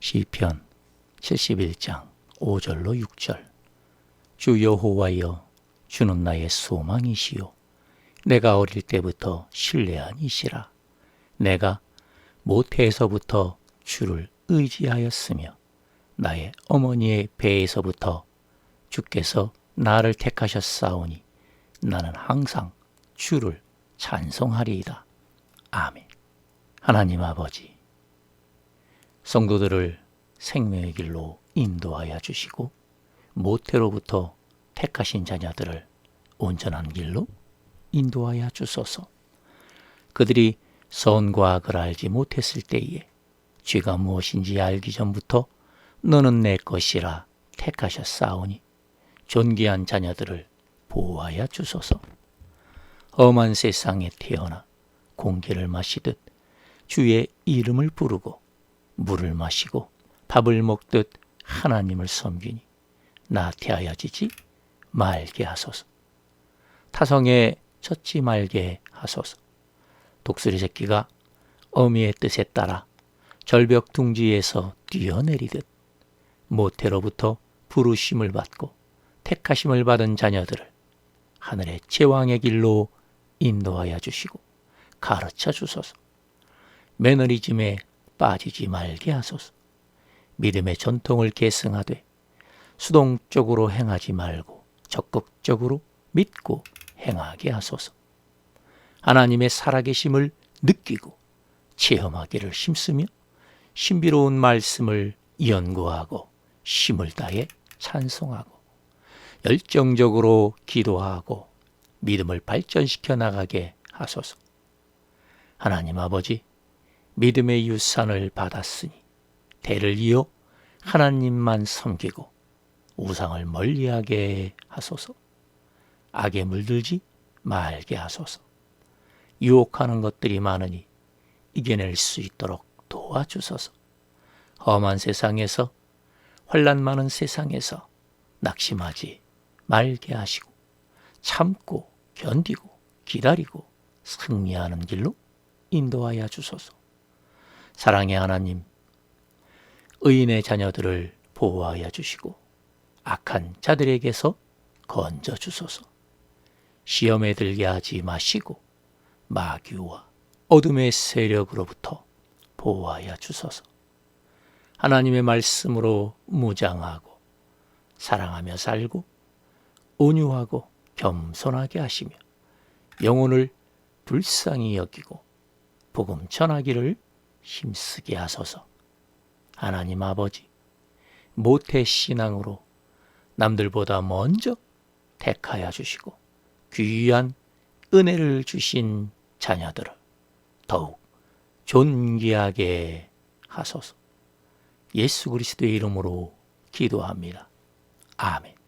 시편 71장 5절로 6절 주 여호와여 주는 나의 소망이시요 내가 어릴 때부터 신뢰한 이시라 내가 모태에서부터 주를 의지하였으며 나의 어머니의 배에서부터 주께서 나를 택하셨사오니 나는 항상 주를 찬송하리이다. 아멘. 하나님 아버지, 성도들을 생명의 길로 인도하여 주시고 모태로부터 택하신 자녀들을 온전한 길로 인도하여 주소서. 그들이 선과 악을 알지 못했을 때에 죄가 무엇인지 알기 전부터 너는 내 것이라 택하셨사오니 존귀한 자녀들을 보호하여 주소서. 험한 세상에 태어나 공기를 마시듯 주의 이름을 부르고 물을 마시고 밥을 먹듯 하나님을 섬기니 나태하여 지지 말게 하소서. 타성에 젖지 말게 하소서. 독수리 새끼가 어미의 뜻에 따라 절벽 둥지에서 뛰어내리듯 모태로부터 부르심을 받고 택하심을 받은 자녀들을 하늘의 제왕의 길로 인도하여 주시고 가르쳐 주소서. 매너리즘에 빠지지 말게 하소서. 믿음의 전통을 계승하되 수동적으로 행하지 말고 적극적으로 믿고 행하게 하소서. 하나님의 살아계심을 느끼고 체험하기를 힘쓰며 신비로운 말씀을 연구하고 힘을 다해 찬송하고 열정적으로 기도하고 믿음을 발전시켜 나가게 하소서. 하나님 아버지, 믿음의 유산을 받았으니 대를 이어 하나님만 섬기고 우상을 멀리하게 하소서. 악에 물들지 말게 하소서. 유혹하는 것들이 많으니 이겨낼 수 있도록 도와주소서. 험한 세상에서 환란 많은 세상에서 낙심하지 말게 하시고 참고 견디고 기다리고 승리하는 길로 인도하여 주소서. 사랑의 하나님, 의인의 자녀들을 보호하여 주시고 악한 자들에게서 건져 주소서. 시험에 들게 하지 마시고 마귀와 어둠의 세력으로부터 보호하여 주소서. 하나님의 말씀으로 무장하고 사랑하며 살고 온유하고 겸손하게 하시며 영혼을 불쌍히 여기고 복음 전하기를 힘쓰게 하소서. 하나님 아버지, 모태 신앙으로 남들보다 먼저 택하여 주시고 귀한 은혜를 주신 자녀들을 더욱 존귀하게 하소서. 예수 그리스도의 이름으로 기도합니다. 아멘.